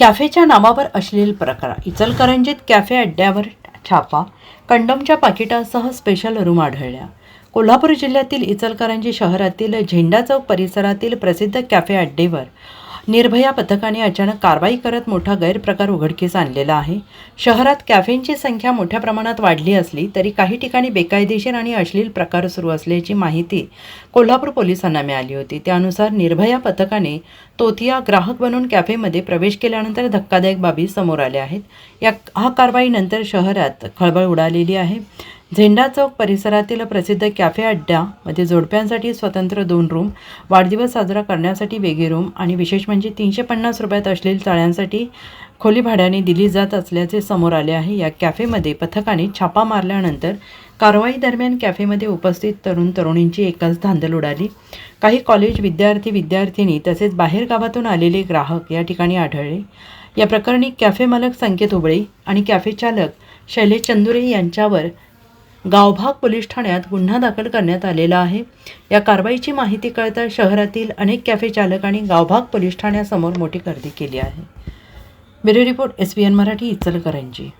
कॅफेच्या नावावर अश्लील प्रकार इचलकरंजीत कॅफे अड्ड्यावर छापा कंडमच्या पाकिटासह स्पेशल रूम आढळल्या. कोल्हापूर जिल्ह्यातील इचलकरंजी शहरातील झेंडा चौक परिसरातील प्रसिद्ध कॅफे अड्डेवर निर्भया पथकाने अचानक कारवाई करत मोठा गैरप्रकार उघडकीस आणलेला आहे. शहरात कॅफेंची संख्या मोठ्या प्रमाणात वाढली असली तरी काही ठिकाणी बेकायदेशीर आणि अश्लील प्रकार सुरू असल्याची माहिती कोल्हापूर पोलिसांना मिळाली होती. त्यानुसार निर्भया पथकाने तोतिया ग्राहक बनून कॅफेमध्ये प्रवेश केल्यानंतर धक्कादायक बाबी समोर आल्या आहेत. या हा कारवाईनंतर शहरात खळबळ उडालेली आहे. झेंडा चौक परिसरातील प्रसिद्ध कॅफे अड्ड्यामध्ये जोडप्यांसाठी स्वतंत्र दोन रूम वाढदिवस साजरा करण्यासाठी वेगळी रूम आणि विशेष म्हणजे तीनशे पन्नास रुपयात असलेल्या चाळ्यांसाठी खोली भाड्याने दिली जात असल्याचे समोर आले आहे. या कॅफेमध्ये पथकाने छापा मारल्यानंतर कारवाई दरम्यान कॅफेमध्ये उपस्थित तरुण तरुणींची एकच धांदल उडाली. काही कॉलेज विद्यार्थी विद्यार्थिनी तसेच बाहेरगावातून आलेले ग्राहक या ठिकाणी आढळले. या प्रकरणी कॅफे मालक संकेत उबळे आणि कॅफे चालक शैलेश चंदुरे यांच्यावर गावभाग पोलीस ठाण्यात गुन्हा दाखल करण्यात आलेला आहे. या कारवाईची माहिती कळता शहरातील अनेक कॅफे चालकांनी गावभाग पोलीस ठाण्यासमोर मोठी गर्दी केली आहे. Bureau report S B N Marathi Ichalkaranji.